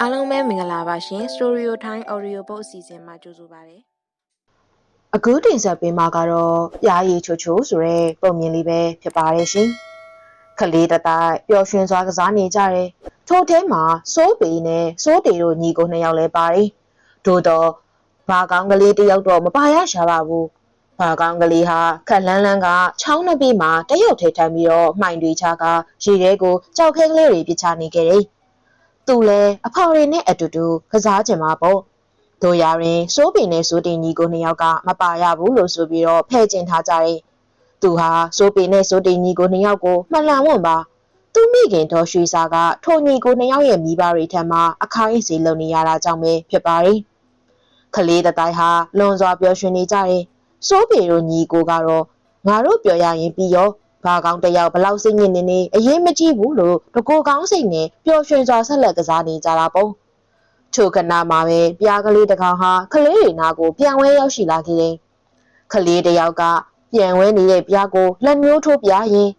အားလုံးပဲမင်္ဂလာပါရှင် Storio Time Audio Book အစီအစဉ်မှာကြိုဆိုပါရစေအခုတင်ဆက်ပေးမှာကတော့ပြားရည်ချိုချိုဆိုတဲ့ပုံမြင်လေးပဲဖြစ်ပါတယ်ရှင်။ခလေးတတိုက်ပျော်ရွှင်စွာကစားနေကြတယ်။ထို့ထဲမှာစိုးပေနဲ့စိုးတေတို့ညီကိုနှစ်ယောက်လဲပါတယ်။တို့တော့ဘာကောင်းကလေးတစ်ယောက်တော့မပါရရှာပါဘူး။ ဘာကောင်းကလေးဟာခက်လန်းလန်းကချောင်းနှစ်ပြီးမှာတရုတ်ထဲထိုင်ပြီးတော့မှိုင်တွေချကရေထဲကိုကြောက်ခဲကလေးတွေပြချနေခဲ့တယ်။သူလည်းအဖော်တွေနဲ့အတူတူကစားကြမှာပေါ့။တို့ရရင်စိုးပင်နဲ့စိုးတင်ကြီးကိုနှစ်ယောက်ကမပါရဘူးလို့ဆိုပြီးတော့ဖဲ့ကျင်ထားကြတယ်။သူဟာစိုးပင်နဲ့စိုးတင်ကြီးကိုနှစ်ယောက်ကိုမှန်လန်ဝွန်ပါ။သူမိခင်တော်ရွှေစာကထိုညီကိုနှစ်ယောက်ရဲ့မိဘတွေထံမှာအခိုင်းအစီလုံနေရတာကြောင့်ပဲဖြစ်ပါတယ်။ခလေးတတိုင်းဟာလွန်စွာပျော်ရွှင်နေကြတယ်။ စိုးပေတို့ညီကိုကတော့ငါတို့ပြောရရင်ပြီးရောဘာကောင်းတယောက်ဘလောက်စိတ်ညစ်နေနေအရေးမကြီးဘူးလို့တကိုကောင်းစိတ်နဲ့ပျော်ရွှင်စွာဆက်လက်ကစားနေကြတာပေါ့။ထိုကနာမှာပဲပြားကလေးတစ်ကောင်ဟာကလေးတွေနာကိုပြန်ဝဲရောက်ရှိလာခဲ့တယ်။ကလေးတစ်ယောက်ကပြန်ဝဲနေတဲ့ပြားကိုလက်မျိုးထိုးပြရင်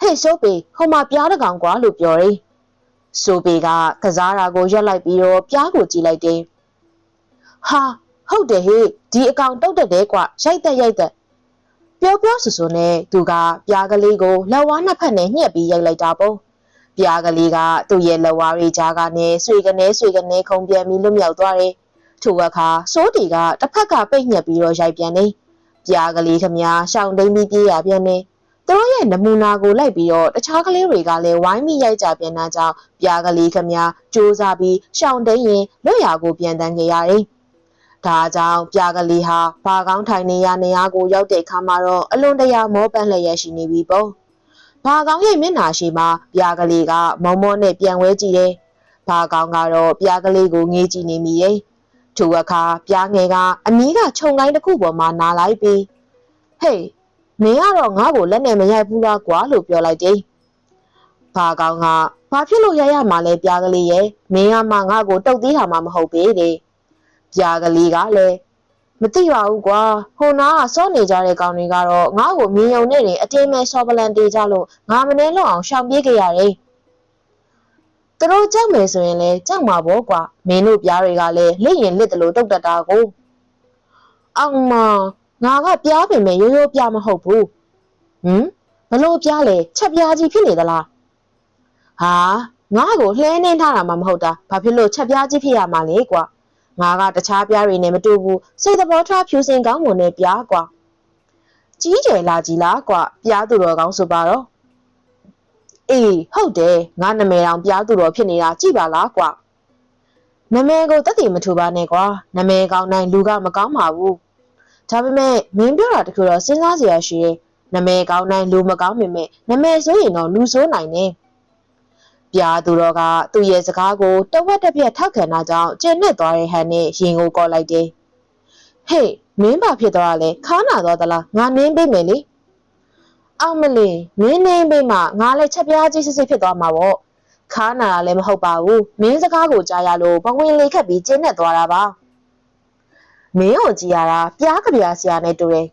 ဟဲ့ဆိုပေဟိုမှာပြားတစ်ကောင်ကွာလို့ပြောတယ်။ဆိုပေကကစားတာကိုရက်လိုက်ပြီးတော့ပြားကိုကြည့်လိုက်တယ်။ဟာဟုတ်တယ်ဟေ့ ဒီအကောင်တုတ်တက်တယ်ကွာရိုက်တက်ရိုက်တက်ပြောပြောဆူဆူနဲ့သူကပြားကလေးကိုလက်ဝါးနှစ်ဖက်နဲ့ညှက်ပြီးရိုက်လိုက်တာပေါ့ပြားကလေးကသူ့ရဲ့လက်ဝါးရိကြားကနေဆွေကနေဆွေကနေခုံပြန်ပြီးလွတ်မြောက်သွားတယ်ထိုအခါစိုးတီကတစ်ဖက်ကပိတ်ညက်ပြီးတော့ရိုက်ပြန်တယ်ပြားကလေးခမရှောင်းတိန်ပြီးပြေးရပြန်တယ်သူတို့ရဲ့နမူနာကိုလိုက်ပြီးတော့တခြားကလေးတွေကလည်းဝိုင်းမိရိုက်ကြပြန်တာကြောင့်ပြားကလေးခမစူးစမ်းပြီးရှောင်းတိန်ရင်လွတ်ရာကိုပြန်တန်းခဲ့ရတယ် ဒါကြောင့်ပြာကလေးဟာဘာကောင်းထိုင်နေရနေရာကိုရောက်တဲ့အခါမှာတော့အလွန်တရာမောပန်းလျက်ရှိနေပြီပေါ့။ဘာကောင်းရဲ့မျက်နှာရှိမှာပြာကလေးကမောမောနဲ့ပြန်ဝဲကြည့်တယ်။ဘာကောင်းကတော့ပြာကလေးကိုငေးကြည့်နေမိရဲ့။ထိုအခါပြာငယ်ကအမီးကခြုံကိုင်းတစ်ခုပေါ်မှာနာလိုက်ပြီးဟေးမင်းကတော့ငါ့ကိုလက်နဲ့မရိုက်ဘူးလားကွာလို့ပြောလိုက်တယ်။ဘာကောင်းကဘာဖြစ်လို့ရရမှာလဲပြာကလေးရဲ့မင်းကမှငါ့ကိုတုတ်သေးတာမှမဟုတ်ပေတဲ့။ ပြာကလေးကလည်းမသိပါဘူးကွာဟိုနာကစောနေကြတဲ့ကောင်တွေကတော့ငါ့ကိုမြင်ယုံနေတယ်အတင်းမဲဆော့ပလန်တေးကြလို့ငါမနေလောက်အောင်ရှောင်ပြေးကြရတယ်သူတို့ကြောက်မယ်ဆိုရင်လည်းကြောက်မှာပေါ့ကွာမင်းတို့ပြားတွေကလည်းလက်ရင်လက်တလို့တုတ်တက်တာကိုအောင်မငါကပြားပင်မဲ့ရိုးရိုးပြားမဟုတ်ဘူးဟမ်ဘလို့ပြားလဲချက်ပြားကြီးဖြစ်နေသလားဟာငါ့ကိုလှဲနေထားတာမှမဟုတ်တာဘာဖြစ်လို့ချက်ပြားကြီးဖြစ်ရမှာလဲကွာ ငါကတခြားပြားတွေနဲ့မတူဘူးစိတ်သဘောထားဖြူစင်ကောင်းမွန်တဲ့ပြားကွာကြီးကျယ်လာကြီးလားကွာပြားသူတော်ကောင်းဆိုပါတော့အေးဟုတ်တယ်ငါနာမည်တောင်ပြားသူတော်ဖြစ်နေတာကြည့်ပါလားကွာနာမည်ကိုတက်တည်မထူပါနဲ့ကွာနာမည်ကောင်းတိုင်းလူကမကောင်းပါဘူးဒါပေမဲ့မင်းပြောတာတခုတော့စဉ်းစားစရာရှိတယ်နာမည်ကောင်းတိုင်းလူမကောင်းပေမဲ့နာမည်ဆိုရင်တော့လူဆိုးနိုင်တယ် ပြားသူတော်ကသူ့ရဲ့စကားကိုတဝက်တစ်ပြက်ထောက်ခံတာကြောင့်ကျဉ်နဲ့သွားတဲ့ဟန်နဲ့ရင်ကိုကော့လိုက်တယ်။ဟေးမင်းဘာဖြစ်သွားလဲခါနာသွားသလားငါနင်းပေးမယ်လေ။အောင်မလီမင်းနင်းပေးမှငါလည်းချက်ပြားကြီးစစ်စစ်ဖြစ်သွားမှာပေါ့။ခါနာတာလည်းမဟုတ်ပါဘူး။မင်းစကားကိုကြားရလို့ဘဝင်လေးခက်ပြီးကျဉ်နဲ့သွားတာပါ။မင်းကိုကြည်ရတာပြားကြပြားဆရာနဲ့တူတယ်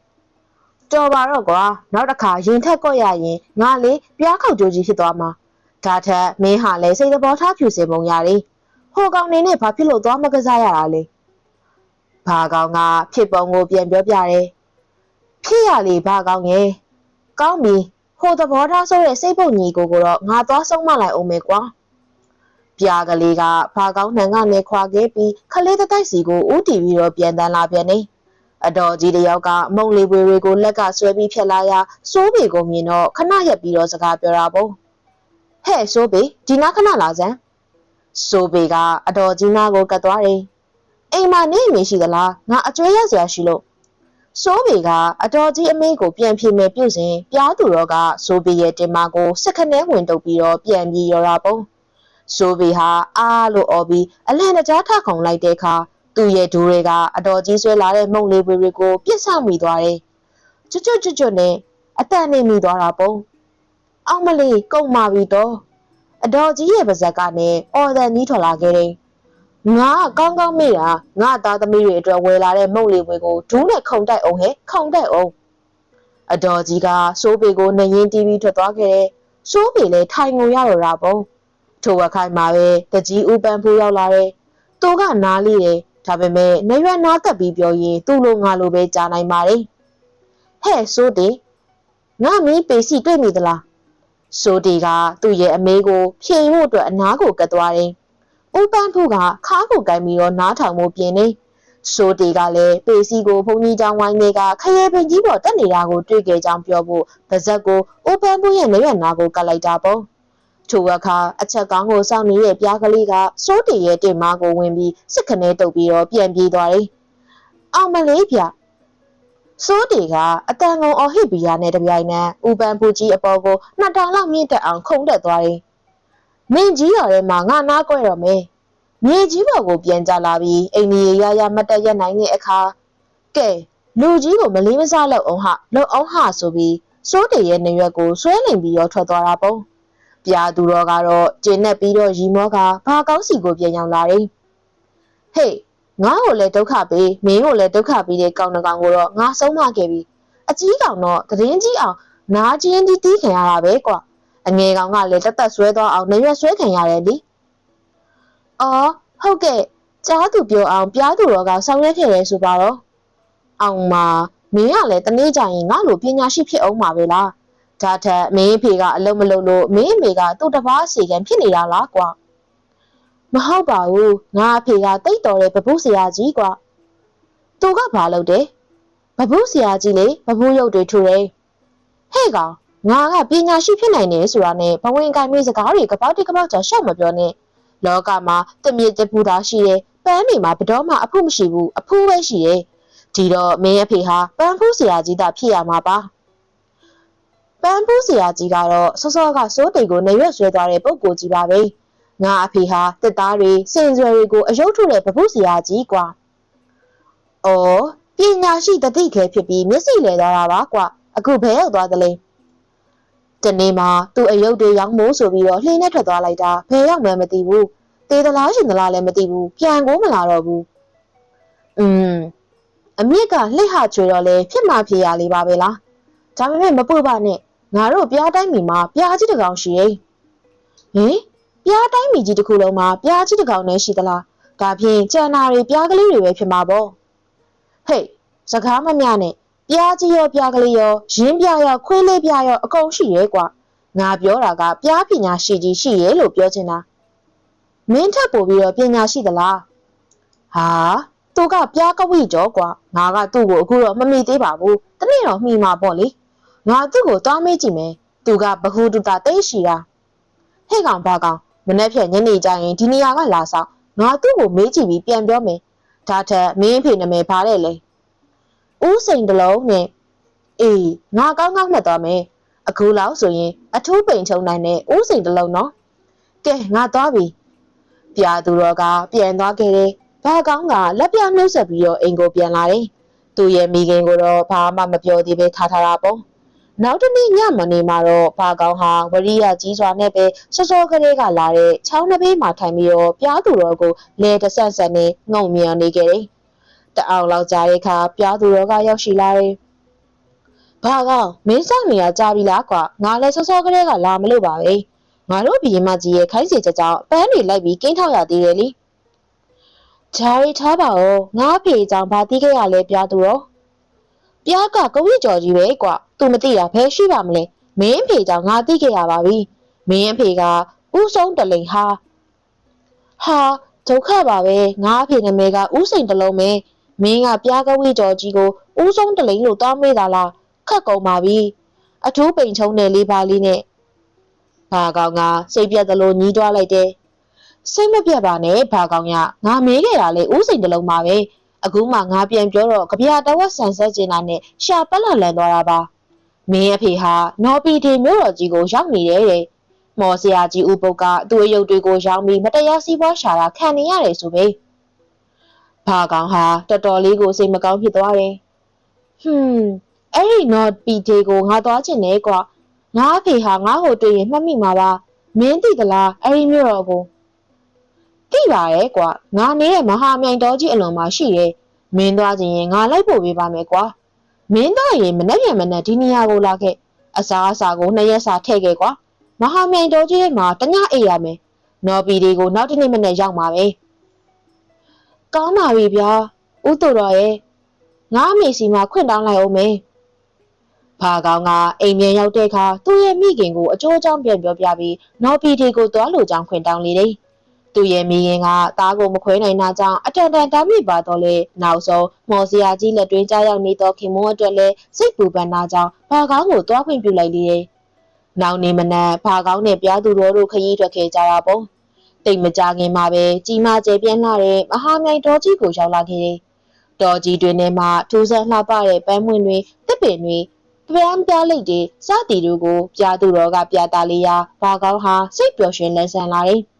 ။တော်ပါတော့ကွာနောက်တစ်ခါရင်ထက်ကော့ရရင်ငါလေပြားခောက်ကြိုးကြီးဖြစ်သွားမှာ။ ဒါထက်မင်းဟာလည်းစိတ်သဘောထားဖြူစင်ပုံရတယ်ဟိုကောင်နေနဲ့ဘာဖြစ်လို့သွားမကစားရတာလဲဘာကောင်ကဖြစ်ပုံကိုပြန်ပြောပြတယ်ဖြစ်ရလေဘာကောင်ရဲ့ကောင်းပြီဟိုသဘောထားဆိုတဲ့စိတ်ပုံညီကိုကိုတော့ငါသွားဆုံးမလိုက်အောင်မယ်ကွာပြာကလေးကဘာကောင်းနှံကနေခွာခဲ့ပြီးခလေးတတိုက်စီကိုဦးတီပြီးတော့ပြန်တန်းလာပြန်နေအတော်ကြီးတယောက်ကမုံလေးပွေတွေကိုလက်ကဆွဲပြီးဖြက်လာရာစိုးပေကိုမြင်တော့ခဏရက်ပြီးတော့စကားပြောတာပေါ့ ဟဲ့ဆိုပေဒီနာခဏလာစမ်းဆိုပေကအတော်ကြီးနာကိုကတ်သွားတယ်အိမ်မှာနေမရှိသလားငါအကျွေးရစရာရှိလို့ဆိုပေကအတော်ကြီးအမေကိုပြန်ဖြေမယ်ပြုတ်စဉ်ပြားသူတော့ကဆိုပေရဲ့တင်မကိုစက်ခနဲဝင်တုပ်ပြီးတော့ပြန်ပြီးရောတာပုံဆိုပေဟာအားလို့អော်ပြီးအလန့်တကြားထခုံလိုက်တဲ့အခါသူ့ရဲ့ဒိုးတွေကအတော်ကြီးဆွဲလာတဲ့မုံလေးပွေတွေကိုပြစ်ဆောင်မိသွားတယ်ကျွတ်ကျွတ်ကျွတ်ကျွတ်နဲ့အတန်နေမိသွားတာပုံအောင်မလေးကုန်မာပြီတော့ အတော်ကြီးရဲ့ပါဇက်ကနေအော်ဒန်ကြီးထွက်လာခဲ့တယ်ငါကောင်းကောင်းမေ့တာငါသားသမီးတွေအတွက်ဝယ်လာတဲ့မုတ်လေးဝေကိုဒူးနဲ့ခုံတိုက်အောင်ဟဲ့ခုံတိုက်အောင်အတော်ကြီးကစိုးပေကိုနှရင်တီးပြီးထွက်သွားခဲ့တယ်စိုးပေလည်းထိုင်ငုံရတော့တာပေါ့ထထိုအခါမှာပဲတကြီးဦးပန်းဖူးရောက်လာတယ်သူကနားလေးတယ်ဒါပေမဲ့နေရွက်နားကပ်ပြီးပြောရင်သူ့လိုငါလိုပဲကြားနိုင်ပါတယ်ဟဲ့ဆိုတဲ့ငါမင်းပေစီတွေ့မိသလား ဆိုဒီကသူ့ရဲ့အမေကိုဖြေဖို့အတွက်အနားကိုကတ်သွားတယ်ဦးပန်းဖူးကခါးကိုကိုင်ပြီးတော့နားထောင်မှုပြင်နေဆိုဒီကလည်းပေစီကိုဘုံကြီးကျောင်းဝိုင်းတွေကခရဲပင်ကြီးပေါ်တက်နေတာကိုတွေ့ခဲ့ကြောင်းပြောဖို့ပါဇက်ကိုဦးပန်းဖူးရဲ့နေရွက်နားကိုကတ်လိုက်တာပေါ့ထိုအခါအချက်ကောင်းကိုစောင့်နေတဲ့ပြားကလေးကစိုးတီရဲ့တင်မာကိုဝင်ပြီးစစ်ခနဲတုပ်ပြီးတော့ပြန်ပြေးသွားတယ်။အောင်မလေးဗျ စိုးတီကအတန်ကုန်အော်ဟစ်ဘီယာနဲ့တပြိုင်နက်ဥပန်ပူကြီးအပေါ်ကိုနှစ်တောင်လောက်မြင့်တက်အောင်ခုန်တက်သွားတယ်။မင်းကြီးတော်ထဲမှာငါနားကွဲတော့မယ်။မြေကြီးပေါ်ကိုပြန်ကြလာပြီးအိမ်ကြီးရရမတ်တက်ရက်နိုင်တဲ့အခါကဲလူကြီးကိုမလေးမစားလောက်အောင်ဟာလောက်အောင်ဟာဆိုပြီးစိုးတီရဲ့နေရွက်ကိုဆွဲလင်ပြီးတော့ထွက်သွားတာပေါ့။ပြာသူတော်ကတော့ကျင်းနဲ့ပြီးတော့ရီမောကဘာကောင်းစီကိုပြန်ရောက်လာတယ်။ဟေး ငါ့ကိုလည်းဒုက္ခပေးမင်းကိုလည်းဒုက္ခပေးတဲ့ကောင်တကောင်ကိုတော့ငါဆုံးမခဲ့ပြီ။အကြီးကောင်တော့တရင်ကြီးအောင်နားချင်းတီးတီးခံရတာပဲကွာ။အငယ်ကောင်ကလည်းတက်တက်ဆွဲသွားအောင်နေရွက်ဆွဲခံရတယ်လी။အော်ဟုတ်ကဲ့ကြားသူပြောအောင်ပြားသူတော်ကဆောင်ရွက်ခဲ့တယ်ဆိုပါတော့။အောင်မမင်းကလည်းတနေ့ကျရင်ငါ့လိုပညာရှိဖြစ်အောင်မှာပဲလား။ဒါထက်မင်းအဖေကအလုံးမလုံးလို့မင်းအမေကသူ့တပားစီကံဖြစ်နေတာလားကွာ မဟုတ်ပါဘူးငါအဖေကတိတ်တော်တဲ့ဘဘူးဆရာကြီးကွာသူကဘာလုပ်တယ်ဘဘူးဆရာကြီးလေဘဘူးရုပ်တွေထူတယ်ဟဲ့ကောင်ငါကပညာရှိဖြစ်နိုင်တယ်ဆိုတာနဲ့ဘဝင်ကိုင်မေးစကားတွေကပောက်တိကပောက်ချရှောက်မပြောနဲ့လောကမှာတမြစ်တပူတာရှိတယ်ပန်းနေမှာဘတော်မှအဖို့မရှိဘူးအဖိုးပဲရှိတယ်ဒီတော့မင်းအဖေဟာပန်းဖူးဆရာကြီးသာဖြစ်ရမှာပါပန်းဖူးဆရာကြီးကတော့စောစောကစိုးတိတ်ကိုနေရွက်ဆွဲသွားတဲ့ပုံကိုကြီးပါပဲ ငါအဖေဟာတစ်သားတွေစင်စွယ်တွေကိုအယုတ်ထုတဲ့ပပုဆရာကြီးကွာ။အော်ပညာရှိတတိခဲဖြစ်ပြီးမျက်စိလဲသွားတာပါကွာ။အခုဘယ်ရောက်သွားသလဲ။တနေ့မှာသူ့အယုတ်တွေရောင်းမိုးဆိုပြီးတော့လှင်းနဲ့ထွက်သွားလိုက်တာဘယ်ရောက်မှမသိဘူး။တေးသလားရှင်သလားလည်းမသိဘူး။ပြန်ကိုမလာတော့ဘူး။อืมအမြင့်ကလှိဟချွေတော့လေဖြစ်မှဖြစ်ရလေးပါပဲလား။ဒါပေမဲ့မပွပါနဲ့ငါတို့ပြားတိုင်းမီမှာပြားကြီးတစ်ကောင်ရှိရဲ့။ဟင် ပြားတိုင်းမီကြီးတစ်ခုလုံးမှာပြားကြီးတစ်ကောင်နဲ့ရှိသလားဒါဖြင့်ကျန်နာတွေပြားကလေးတွေပဲဖြစ်မှာပေါ့ဟေးစကားမမျှနဲ့ပြားကြီးရောပြားကလေးရောရင်းပြားရောခွေးလေးပြားရောအကုန်ရှိရဲ့ကွာငါပြောတာကပြားပညာရှိကြီးရှိရဲ့လို့ပြောချင်တာမင်းထပ်ပို့ပြီးတော့ပညာရှိသလားဟာသူကပြားကဝိကြောကွာငါကသူ့ကိုအခုတော့မမိသေးပါဘူးတနေ့တော့မှီမှာပေါ့လေငါသူ့ကိုတောင်းမေးကြည့်မယ်သူကဘ ഹു တုတာတိတ်ရှိတာဟဲ့ကောင်ဘာကောင် မနေ့ဖြန်ညနေကျရင်ဒီနေရာကလာဆောင်ငါသူ့ကိုမေးကြည့်ပြီးပြန်ပြောမယ်ဒါထက်မင်းအဖေနာမည်ဘာလဲလဲဦးစိန်တလုံးနဲ့အေးငါကောင်းကောင်းမှတ်သွားမယ်အခုလောက်ဆိုရင်အထူးပိန်ချုံနိုင်တဲ့ဦးစိန်တလုံးနော်ကဲငါသွားပြီပြာသူတော်ကပြန်သွားခဲ့တယ်ဘာကောင်းကလက်ပြနှုတ်ဆက်ပြီးတော့အိမ်ကိုပြန်လာတယ်သူ့ရဲ့မိခင်ကိုတော့ဘာမှမပြောသေးပဲထားထားတာပေါ့ နောက်တစ်နေ့ညမနေမှာတော့ဘာကောင်းဟာဝရိယကြီးစွာနဲ့ပဲစောစောကလေးကလာတဲ့ချောင်းနှပေးမှာထိုင်ပြီးတော့ပြားသူတော်ကိုလဲတဆက်ဆက်နဲ့ငုံမြန်နေခဲ့တယ်။တအောင်လောက်ကြာတဲ့အခါပြားသူတော်ကရောက်ရှိလာတယ်။ဘာကောင်မင်းစောင့်နေရကြပြီလားကွာငါလည်းစောစောကလေးကလာမလို့ပါပဲ။ငါတို့ဘီရင်မကြီးရဲ့ခိုင်းစီချက်ကြောင့်ပန်းတွေလိုက်ပြီးကင်းထောက်ရသေးတယ်လေ။ဂျာရီထားပါဦးငါဖေးကြောင့်ဘာတီးခဲ့ရလဲပြားသူတော်။ပြားကကဝိကြော်ကြီးပဲကွာ။ तू မသိတာဘယ်ရှိပါမလဲ။မင်းအဖေကြောင့်ငါသိခဲ့ရပါပြီ။မင်းအဖေကဥဆုံးတလိန်ဟာဟာဒုက္ခပါပဲငါအဖေနာမည်ကဥစိန်တလုံးပဲမင်းကပြားကဝိကြော်ကြီးကိုဥဆုံးတလိန်လို့တောင်းမေးတာလားခတ်ကုန်ပါပြီအထူးပိန်ချုံတဲ့လေးပါလေးနဲ့ဘာကောင်ကစိတ်ပြတ်သလိုညီးတွားလိုက်တယ်စိတ်မပြတ်ပါနဲ့ဘာကောင်ကငါမေးခဲ့တာလေဥစိန်တလုံးပါပဲအခုမှငါပြန်ပြောတော့ကြပြတဝက်ဆန်ဆက်ကျင်တာနဲ့ရှာပက်လန်လန်သွားတာပါ မင်းအဖေဟာနော်ပီတီမြို့တော်ကြီးကိုရောက်နေတယ်တဲ့မော်ဆရာကြီးဥပုပ်ကသူ့အယုတ်တွေကိုရောင်းပြီးမတရားစီးပွားရှာတာခံနေရတယ်ဆိုပဲဘာကောင်ဟာတော်တော်လေးကိုစိတ်မကောင်းဖြစ်သွားတယ်ဟွန်းအဲ့ဒီနော်ပီတီကိုငါသွားချင်တယ်ကွာငါအဖေဟာငါ့ဟိုတွေ့ရင်မှတ်မိမှာပါမင်းသိသလားအဲ့ဒီမြို့တော်ကိုသိပါရဲ့ကွာငါနေတဲ့မဟာမြိုင်တော်ကြီးအလွန်မှာရှိတယ်မင်းသွားခြင်းရင်ငါလိုက်ဖို့ပေးပါမယ်ကွာ မင်းသားရင်မနှက်ပြန်မနှက်ဒီနေရာကိုလာခဲ့အစားအစာကိုနှစ်ရက်စာထည့်ခဲ့ကွာမဟာမြိုင်တော်ကြီးထဲမှာတညအိပ်ရမယ်နော်ပီတွေကိုနောက်တစ်နေ့မနေ့ရောက်မှာပဲကောင်းပါပြီဗျာဥတူတော်ရဲ့ငါအမေစီမှာခွင့်တောင်းလိုက်အောင်မေဖာကောင်ကအိမ်ပြန်ရောက်တဲ့အခါသူ့ရဲ့မိခင်ကိုအကျိုးအကြောင်းပြန်ပြောပြပြီးနော်ပီတွေကိုသွားလို့ကြောင်းခွင့်တောင်းလေတယ် သူ့ရဲ့မိရင်ကသားကိုမခွဲနိုင်တာကြောင့်အတန်တန်တားမိပါတော့လေနောက်ဆုံးမော်စရာကြီးလက်တွင်းကြားရောက်နေတော့ခင်မွန်းအတွက်လည်းစိတ်ပူပန်တာကြောင့်ဘာကောင်းကိုတွားခွင့်ပြုလိုက်လေတယ်။နောက်နေမနက်ဘာကောင်းနဲ့ပြားသူတော်တို့ခရီးထွက်ခဲ့ကြတာပေါ့။တိတ်မကြခင်မှာပဲကြီးမားကျယ်ပြန့်လာတဲ့မဟာမြိုင်တော်ကြီးကိုရောက်လာခဲ့တယ်။တော်ကြီးတွင်ထဲမှာထူးဆန်းလှပတဲ့ပန်းမွင့်တွေတစ်ပင်တွေပြမ်းပြားလိုက်တဲ့စသည်တို့ကိုပြားသူတော်ကပြတာလေးရာဘာကောင်းဟာစိတ်ပျော်ရွှင်လန်းဆန်းလာတယ်။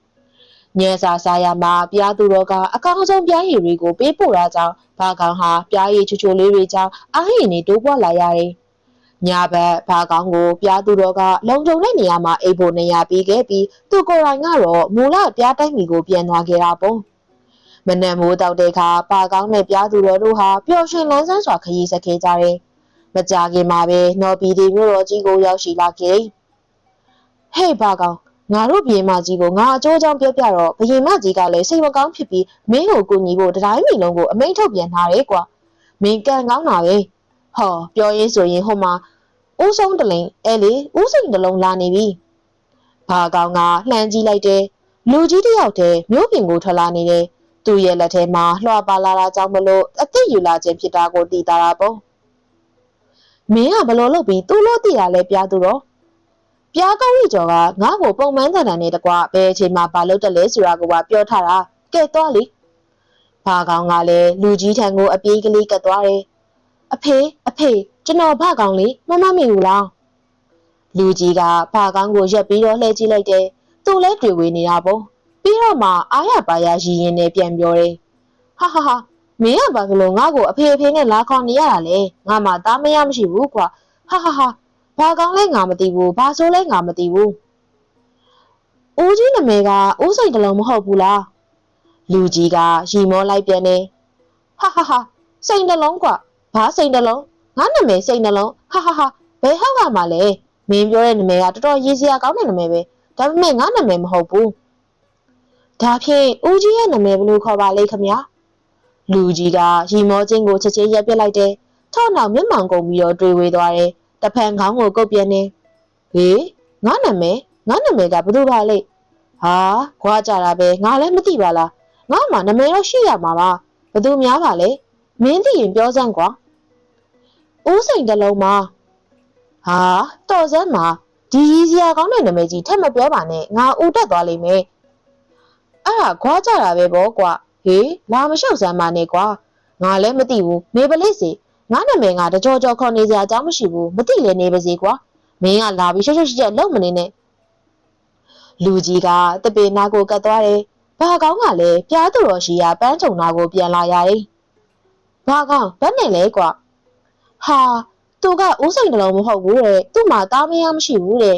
ညစာစားရမှာပြားသူတော်ကအကောင်းဆုံးပြားရည်တွေကိုပေးပို့တာကြောင့်ဘာကောင်ဟာပြားရည်ချိုချိုလေးတွေကြောင့်အားရည်နေတိုးပွားလာရတယ်။ညဘက်ဘာကောင်ကိုပြားသူတော်ကလုံခြုံတဲ့နေရာမှာအိပ်ဖို့နေရာပေးခဲ့ပြီးသူကိုယ်တိုင်ကတော့မူလပြားတိုင်းမီကိုပြန်သွားခဲ့တာပေါ့။မနက်မိုးတောက်တဲ့အခါဘာကောင်နဲ့ပြားသူတော်တို့ဟာပျော်ရွှင်လန်းဆန်းစွာခရီးဆက်ခဲ့ကြတယ်။မကြခင်မှာပဲနော်ပီဒီမြို့တော်ကြီးကိုရောက်ရှိလာခဲ့။ဟေးဘာကောင် ငါတို့ဘီရင်မကြီးကိုငါအကျိုးအကြောင်းပြောပြတော့ဘီရင်မကြီးကလည်းစိတ်မကောင်းဖြစ်ပြီးမင်းကိုကူညီဖို့တတိုင်းမီလုံးကိုအမိန့်ထုတ်ပြန်ထားတယ်ကွာမင်းကန်ကောင်းတာပဲဟောပြောရင်းဆိုရင်ဟိုမှာဦးဆုံးတလိန်အဲလေဦးစိန်တလုံးလာနေပြီဘာကောင်ကလှမ်းကြည့်လိုက်တယ်လူကြီးတစ်ယောက်တည်းမျိုးပြင်ကိုထွက်လာနေတယ်သူ့ရဲ့လက်ထဲမှာလွှာပါလာတာကြောင့်မလို့အသက်ယူလာခြင်းဖြစ်တာကိုသိတာပေါ့မင်းကဘလို့လုပ်ပြီးသူ့လို့သိရလဲပြသူတော့ ပြားကောင်းကြီးကျော်ကငါ့ကိုပုံမှန်တန်တန်နဲ့တကွဘယ်အချိန်မှဘာလုပ်တယ်လဲဆိုတာကိုပါပြောထားတာကဲတော့လေဘာကောင်ကလည်းလူကြီးထံကိုအပြေးကလေးကတ်သွားတယ်အဖေအဖေကျွန်တော်ဘာကောင်လေးမမမေဘူးလားလူကြီးကဘာကောင်ကိုရက်ပြီးတော့လှည့်ကြည့်လိုက်တယ်သူ့လဲတွေ့ဝေနေတာပေါ့ပြီးတော့မှအားရပါရရည်ရင်နဲ့ပြန်ပြောတယ်ဟာဟာဟာမင်းကဘာလို့ငါ့ကိုအဖေအဖေနဲ့လာခေါ်နေရတာလဲငါမှသားမရမရှိဘူးကွာဟာဟာဟာ ဘာကောင်းလဲငါမသိဘူးဘာဆိုလဲငါမသိဘူးဦးကြီးနာမည်ကဦးစိန်တလုံးမဟုတ်ဘူးလားလူကြီးကရီမောလိုက်ပြန်နေဟာဟာဟာစိန်တလုံးကွာဘာစိန်တလုံးငါနာမည်စိန်တလုံးဟာဟာဟာဘယ်ဟောက်ကမှလဲမင်းပြောတဲ့နာမည်ကတော်တော်ရေးစရာကောင်းတဲ့နာမည်ပဲဒါပေမဲ့ငါနာမည်မဟုတ်ဘူးဒါဖြင့်ဦးကြီးရဲ့နာမည်ဘယ်လိုခေါ်ပါလဲခမညာလူကြီးကရီမောချင်းကိုချက်ချင်းရက်ပြစ်လိုက်တယ်ထောက်နောက်မျက်မှောင်ကုန်ပြီးတော့တွေးဝေးသွားတယ် တဖန်ခေါင်းကိုကုတ်ပြင်းနေဟေးငါနာမည်ငါနာမည်ကဘယ်သူပါလဲဟာခွာကြတာပဲငါလည်းမသိပါလားငါမှနာမည်တော့ရှိရမှာပါဘယ်သူများပါလဲမင်းသိရင်ပြောစမ်းကွာဦးစိန်တလုံးမှာဟာတော်စမ်းမှာဒီရီစရာကောင်းတဲ့နာမည်ကြီးထက်မပြောပါနဲ့ငါဦးတက်သွားလိမ့်မယ်အဲ့ဒါခွာကြတာပဲပေါ့ကွာဟေးလာမလျှောက်စမ်းပါနဲ့ကွာငါလည်းမသိဘူးနေပလိစီ ငါနာမည်ကတကြောကြောခေါ်နေစရာအကြောင်းမရှိဘူးမသိလည်းနေပါစေကွာမင်းကလာပြီးရှက်ရှက်ရှက်ရှက်လုံမနေနဲ့လူကြီးကတပေနာကိုကတ်သွားတယ်ဘာကောင်းကလည်းပြားသူတော်ရှိရာပန်းချုံနာကိုပြန်လာရတယ်ဘာကောင်းဘယ်နဲ့လဲကွာဟာသူကဦးစိန်တလုံးမဟုတ်ဘူးတဲ့သူ့မှာသားမယားမရှိဘူးတဲ့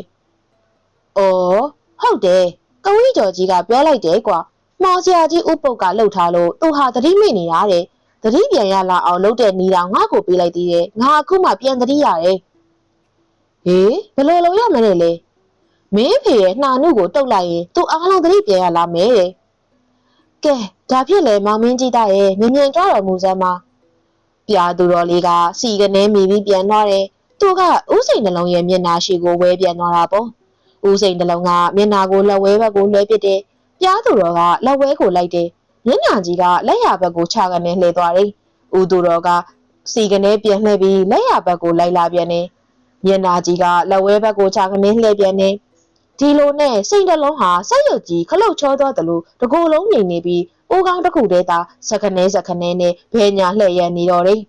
အော်ဟုတ်တယ်ကဝီကျော်ကြီးကပြောလိုက်တယ်ကွာမော်ဆရာကြီးဥပုပ်ကလှုပ်ထားလို့သူဟာသတိမိနေရတယ် သတိပြန်ရလာအောင်လုပ်တဲ့နီတောင်ငါ့ကိုပေးလိုက်သေးတယ်ငါအခုမှပြန်သတိရတယ်ဟေးဘယ်လိုလုပ်ရမလဲလဲမင်းဖေရဲ့နှာနုကိုတုတ်လိုက်ရင်သူအားလုံးသတိပြန်ရလာမယ်တဲ့ကဲဒါဖြစ်လေမောင်မင်းကြီးသားရဲ့မြင်မြင်ကြတော်မူစမ်းပါပြာသူတော်လေးကစီကနေမိပြီးပြန်သွားတယ်သူကဥစိန်နှလုံးရဲ့မျက်နှာရှိကိုဝဲပြန်သွားတာပေါ့ဥစိန်နှလုံးကမျက်နှာကိုလက်ဝဲဘက်ကိုလွှဲပစ်တယ်ပြားသူတော်ကလက်ဝဲကိုလိုက်တယ် မျက်နှာကြီးကလက်ရဘက်ကိုခြာကနေလှည့်သွားတယ်။ဦးသူတော်ကစီကနေပြန်လှည့်ပြီးလက်ရဘက်ကိုလိုက်လာပြန်တယ်။မျက်နှာကြီးကလက်ဝဲဘက်ကိုခြာကနေလှည့်ပြန်တယ်။ဒီလိုနဲ့စိတ်နှလုံးဟာဆက်ရုပ်ကြီးခလုတ်ချောသွားတယ်လို့တကူလုံးငြိမ်နေပြီးအိုးကောင်းတစ်ခုတည်းသာစကနဲစကနဲနဲ့ဘဲညာလှည့်ရနေတော့တယ်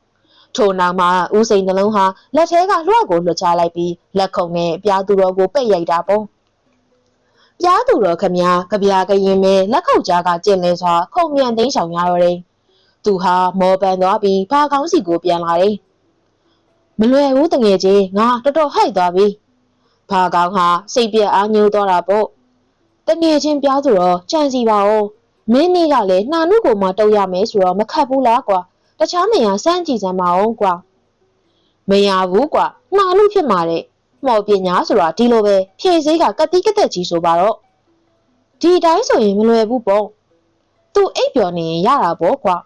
။ထို့နောက်မှာဦးစိန်နှလုံးဟာလက်ထဲကလွှတ်ကိုလွှတ်ချလိုက်ပြီးလက်ခုံနဲ့ပြားသူတော်ကိုပိတ်ရိုက်တာပေါ့။ ပြားသူတော်ခမညာကြပြာကရင်မဲလက်ခုပ်ကြားကကျင်လဲစွာခုံမြန်သိမ်းဆောင်ရတော့တယ်။သူဟာမော်ပန်သွားပြီးဘာကောင်းစီကိုပြန်လာတယ်။မလွယ်ဘူးတငယ်ချင်းငါတော်တော်ဟိုက်သွားပြီ။ဘာကောင်းဟာစိတ်ပြက်အားညှိုးသွားတာပေါ့။တငယ်ချင်းပြားသူတော်ကြံစီပါဦး။မင်းနေ့ကလည်းနှာနုကိုမှတုတ်ရမယ်ဆိုတော့မခတ်ဘူးလားကွာ။တခြားနေရာစမ်းကြည့်စမ်းပါဦးကွာ။မရဘူးကွာနှာနုဖြစ်မှာတဲ့။ မော်ပညာဆိုတာဒီလိုပဲဖြည့်စည်းကကတိကတက်ကြီးဆိုပါတော့ဒီတိုင်းဆိုရင်မလွယ်ဘူးပေါ့သူအိပ်ပျော်နေရင်ရတာပေါ့ကွာ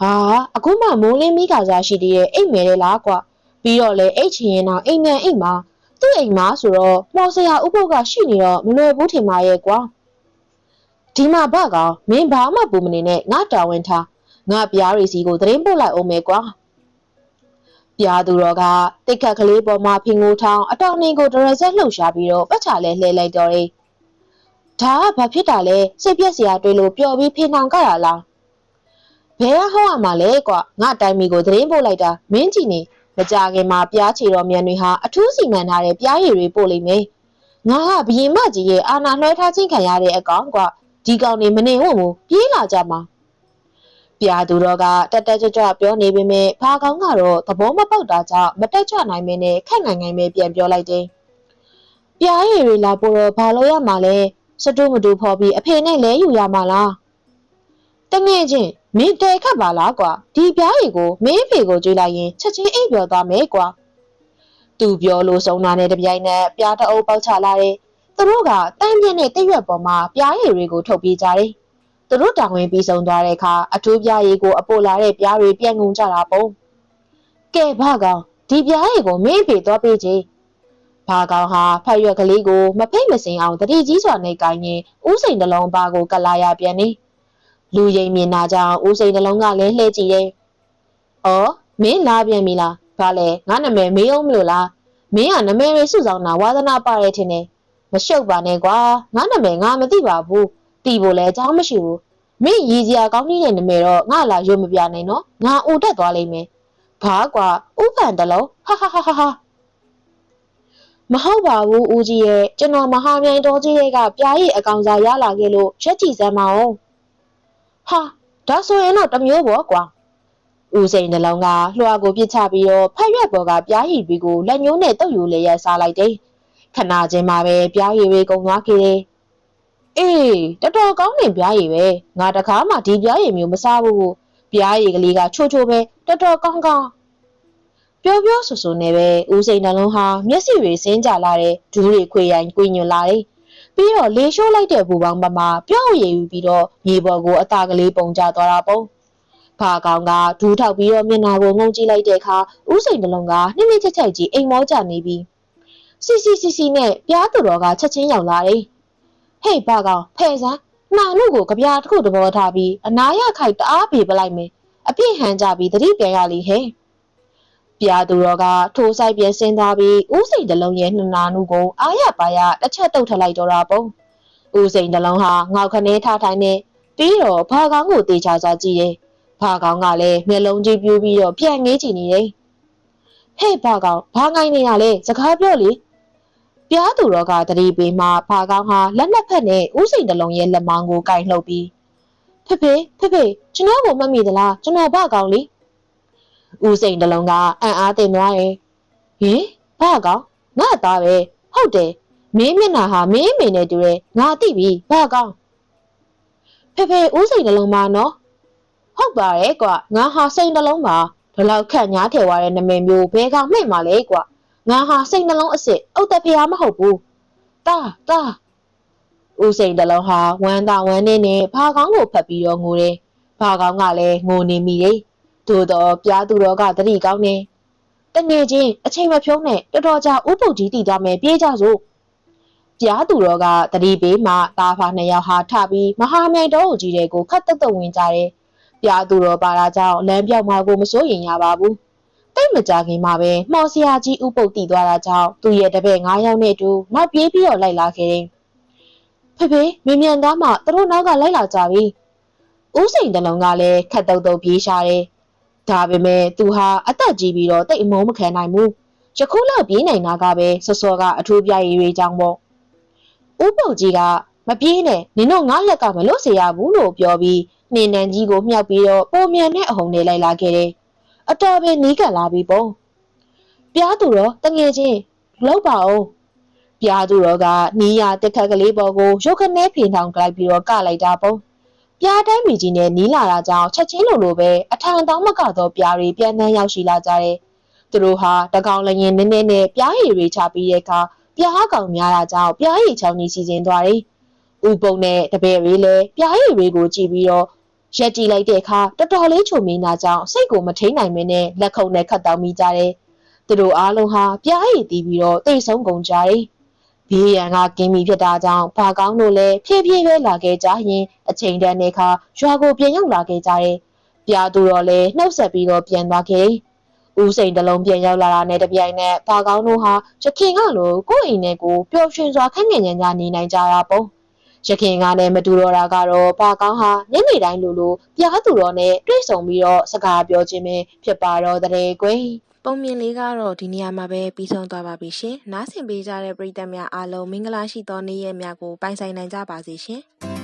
ဟာအခုမှမိုးလင်းမိခါစားရှိသေးရဲ့အိမ်မယ်လေလားကွာပြီးတော့လေအိတ်ချင်ရင်တော့အိမ်မြန်အိမ်မှာသူ့အိမ်မှာဆိုတော့မော်ဆရာဥပုပ်ကရှိနေတော့မလွယ်ဘူးထင်ပါရဲ့ကွာဒီမှာဘကောင်မင်းဘာမှပူမနေနဲ့ငါတာဝန်ထားငါပြားရီစီကိုသတင်းပို့လိုက်အောင်မယ်ကွာ ပြားသူတော်ကတိတ်ခတ်ကလေးပေါ်မှာဖင်ငိုထောင်းအတောင်နေကိုဒရဇက်လှုပ်ရှားပြီးတော့ပတ်ချလဲလှဲလိုက်တော့တယ်ဒါကဘာဖြစ်တာလဲစိတ်ပြက်စရာတွေ့လို့ပျော်ပြီးဖင်ထောင်ကြရလားဘယ်ဟောရမှာလဲကွာငါတိုင်မီကိုသတင်းပို့လိုက်တာမင်းကြည့်နေမကြခင်မှာပြားချီတော်မြန်တွေဟာအထူးစီမံထားတဲ့ပြားရည်တွေပို့လိမ့်မယ်ငါကဘရင်မကြီးရဲ့အာနာလွှဲထားခြင်းခံရတဲ့အကောင်ကွာဒီကောင်နေမနေဝံ့ဘူးပြေးလာကြမှာ ပြာသူတော်ကတက်တက်ကြွကြွပြောနေပေမဲ့ဖာကောင်းကတော့သဘောမပေါက်တာကြောင့်မတက်ကြွနိုင်မင်းနဲ့ခက်နိုင်နိုင်ပဲပြန်ပြောလိုက်တယ်ပြားရည်တွေလာပို့တော့ဘာလို့ရမှာလဲစတူးမတူဖော်ပြီးအဖေနဲ့လဲယူရမှာလားတငယ်ချင်းမင်းတဲခတ်ပါလားကွာဒီပြားရည်ကိုမင်းအဖေကိုကြွေးလိုက်ရင်ချက်ချင်းအိပ်ပျော်သွားမယ်ကွာသူပြောလို့ဆုံးတာနဲ့တပြိုင်နက်ပြားတအုပ်ပေါက်ချလာတယ်သူတို့ကတန်းပြင်းတဲ့တိရွက်ပေါ်မှာပြားရည်တွေကိုထုတ်ပြေးကြတယ် သူတို့တောင်ဝင်ပြီးဆုံးသွားတဲ့အခါအထူးပြားရည်ကိုအပိုလာတဲ့ပြားတွေပြန့်ငုံကြတာပုံကဲဘာကောင်ဒီပြားရည်ကိုမင်းအဖေသွားပေးချေဘာကောင်ဟာဖတ်ရွက်ကလေးကိုမဖိတ်မစင်အောင်တတိကြီးစွာနဲ့ကိုင်းရင်ဥစိန်တလုံးပါကိုကလာရပြန်နေလူရိမ်မြင်နာကြောင့်ဦးစိန်နှလုံးကလည်းလှဲကြည့်တယ်။အော်မင်းလာပြန်ပြီလား။ဘာလဲငါနာမည်မေးအောင်မလို့လား။မင်းကနာမည်လေးစုဆောင်တာဝါသနာပါရဲထင်တယ်။မရှုပ်ပါနဲ့ကွာ။ငါနာမည်ငါမသိပါဘူး။ တီဖို့လည်းအကြောင်းမရှိဘူး။မင်းရည်စရာကောင်းနေတဲ့နာမည်တော့ငါလာရွတ်မပြနိုင်နော်။ငါအိုတက်သွားလိမ့်မယ်။ဘာကွာဥပန်တလုံးဟာဟာဟာဟာဟာမဟုတ်ပါဘူးဦးကြီးရဲ့ကျွန်တော်မဟာမြိုင်တော်ကြီးရဲ့ကပြားရည်အကောင်စားရလာခဲ့လို့ရက်ကြည့်စမ်းပါဦးဟာဒါဆိုရင်တော့တမျိုးပေါ့ကွာဦးစိန်နှလုံးကလွှာကိုပြစ်ချပြီးတော့ဖက်ရွက်ပေါ်ကပြားရည်တွေကိုလက်ညှိုးနဲ့တုပ်ယူလေးရစားလိုက်တယ်ခဏချင်းမှာပဲပြားရည်တွေကုန်သွားခဲ့တယ် အေးတော်တော်ကောင်းနေပြားရည်ပဲငါတခါမှဒီပြားရည်မျိုးမစားဘူးပြားရည်ကလေးကချိုးချိုးပဲတော်တော်ကောင်းကောင်းပြောပြောဆူဆူနဲ့ပဲဦးစိန်နှလုံးဟာမျက်စိတွေစင်းကြလာတဲ့ဒူးတွေခွေရိုင်ကွညွန်လာတယ်ပြီးတော့လေရှိုးလိုက်တဲ့ဘူပေါင်းပမာပြော့ရည်ယူပြီးတော့ရေပေါ်ကိုအသားကလေးပုံကျသွားတာပုံဖာကောင်ကဒူးထောက်ပြီးတော့မျက်နှာကိုငုံကြည့်လိုက်တဲ့အခါဥစိန်တလုံးကနှိမ့်နှိမ့်ချက်ချက်ကြီးအိမ်မောကြနေပြီးစီစီစီစီနဲ့ပြားသူတော်ကချက်ချင်းရောက်လာတယ် ဟေ့ဖာကောင်ဖဲစမ်းနှာနုကိုကြပြားတစ်ခုတဘောထားပြီးအနာရခိုက်တအားပေပလိုက်မယ်အပြည့်ဟန်ကြပြီးတတိပြန်ရလိဟဲ့ပြာသူတော်ကထိုးဆိုင်ပြင်းစင်းသွားပြီးဥစိန်တလုံးရဲ့နှနာနုကိုအာရပါရတစ်ချက်တုတ်ထလိုက်တော့တာပုံဥစိန်တလုံးဟာငေါက်ခနဲထားထိုင်နေပြီးတော့ဘာကောင်းကိုတေချာစွာကြည့်တယ်ဘာကောင်းကလည်းမျက်လုံးကြီးပြူးပြီးတော့ပြန်ငေးကြည့်နေတယ်ဟဲ့ဘာကောင်းဘာငိုင်းနေရလဲစကားပြောလေ ပြားသူတော်ကတတိပေးမှဘာကောင်းဟာလက်နှစ်ဖက်နဲ့ဥစိန်တလုံးရဲ့လက်မောင်းကိုကင်လှုပ်ပြီးဖေဖေဖေဖေကျွန်တော်ကိုမမိသလားကျွန်တော်ဘာကောင်းလေဦးစိန်တလုံးကအံ့အားသင့်သွားတယ်။ဟင်ဘာကောင်ငါသားပဲဟုတ်တယ်မင်းမျက်နှာဟာမင်းအမေနဲ့တူတယ်ငါသိပြီဘာကောင်ဖေဖေဦးစိန်တလုံးပါနော်ဟုတ်ပါရဲ့ကွာငါဟာစိန်တလုံးပါဒီလောက်ခက်ညားထည့်သွားတဲ့နာမည်မျိုးဘယ်ကောင်မှိတ်မှာလဲကွာ ငါဟာစိန်တလုံးအစ်စ်အုတ်တဖျားမဟုတ်ဘူးတာတာဦးစိန်တလုံးဟာဝမ်းသာဝမ်းနေနဲ့ဘာကောင်ကိုဖတ်ပြီးတော့ငိုတယ်ဘာကောင်ကလည်းငိုနေမိတယ်သို့တော့ပြားသူတော်ကတတိကောင်းနေတငယ်ချင်းအချိန်မဖြုံးနဲ့တော်တော်ကြာဥပုပ်ကြီးတည်သွားမယ်ပြေးကြစို့ပြားသူတော်ကတတိပေးမှတာဖာနှစ်ယောက်ဟာထပြီးမဟာမြိုင်တော်ကိုကြီးတဲ့ကိုခတ်တက်တက်ဝင်ကြတယ်ပြားသူတော်ပါတာကြောင့်လမ်းပြောက်မှာကိုမစိုးရင်ရပါဘူး တိတ်မကြခင်မှာပဲမှော်စရာကြီးဥပုပ်တည်သွားတာကြောင့်သူ့ရဲ့တပည့်9ယောက်နဲ့အတူနောက်ပြေးပြီးတော့လိုက်လာခဲ့တယ်ဖေဖေမင်းမြန်သားမှသူတို့နောက်ကလိုက်လာကြပြီဦးစိန်တလုံးကလည်းခတ်တုတ်တုတ်ပြေးရှာတယ်ဒါပေမဲ့သူဟာအသက်ကြီးပြီးတော့တိတ်အမုန်းမခံနိုင်ဘူးယခုလောက်ပြေးနိုင်တာကပဲစောစောကအထူးပြရည်တွေကြောင့်ပေါ့ဥပုပ်ကြီးကမပြေးနဲ့နင်တို့ငါလက်ကမလွတ်စေရဘူးလို့ပြောပြီးနှင်းနန်းကြီးကိုမြှောက်ပြီးတော့ပုံမြန်နဲ့အဟုန်နဲ့လိုက်လာခဲ့တယ် အတော်ပဲနီးကပ်လာပြီပေါ့ပြားသူတော့တငယ်ချင်းလောက်ပါအောင်ပြားသူတော့ကနီးရတက်ခတ်ကလေးပေါ်ကိုရုတ်ခနဲဖင်ထောင်ကြလိုက်ပြီးတော့ကလိုက်တာပေါ့ပြားတိုင်းမီကြီးနဲ့နီးလာတာကြောင့်ချက်ချင်းလိုလိုပဲအထံတောင်းမကတော့ပြားတွေပြန်တန်းရောက်ရှိလာကြတယ်။သူတို့ဟာတကောင်လျင်နည်းနည်းနဲ့ပြားရည်တွေချပြီးတဲ့အခါပြားကောင်များတာကြောင့်ပြားရည်ချောင်းကြီးစီစဉ်သွားတယ်။ဥပုံနဲ့တပည့်တွေလည်းပြားရည်တွေကိုကြည့်ပြီးတော့ ရက်ကြည့်လိုက်တဲ့အခါတော်တော်လေးချုံမိနာကြောင့်စိတ်ကိုမထိန်နိုင်မင်းနဲ့လက်ခုပ်နဲ့ခတ်တောင်းမိကြတယ်။သူတို့အားလုံးဟာပြားရည်တီးပြီးတော့တိတ်ဆုံးကုန်ကြတယ်။ဘေးရန်ကကင်းမီဖြစ်တာကြောင့်ဘာကောင်းတို့လည်းဖြည်းဖြည်းပဲလာခဲ့ကြရင်အချိန်တန်းတဲ့အခါရွာကိုပြန်ရောက်လာခဲ့ကြတယ်။ပြားသူတော့လည်းနှုတ်ဆက်ပြီးတော့ပြန်သွားခဲ့တယ်။ဦးစိန်တလုံးပြန်ရောက်လာတာနဲ့တပြိုင်နက်ဘာကောင်းတို့ဟာရခင်ကလိုကိုယ့်အိမ်နဲ့ကိုပျော်ရွှင်စွာခန့်ငင်ညံ့ညနေနိုင်ကြတာပေါ့ ရခင်ကလည်းမတူတော့တာကတော့ဘာကောင်းဟာညနေတိုင်းလိုလိုပြားသူတော်နဲ့တွေ့ဆုံပြီးတော့စကားပြောခြင်းပဲဖြစ်ပါတော့တဲ့ကွယ်ပုံမြင်လေးကတော့ဒီနေရာမှာပဲပြီးဆုံးသွားပါပြီရှင်။နားဆင်ပေးကြတဲ့ပရိသတ်များအားလုံးမင်္ဂလာရှိသောနေ့ရက်များကိုပိုင်ဆိုင်နိုင်ကြပါစေရှင်။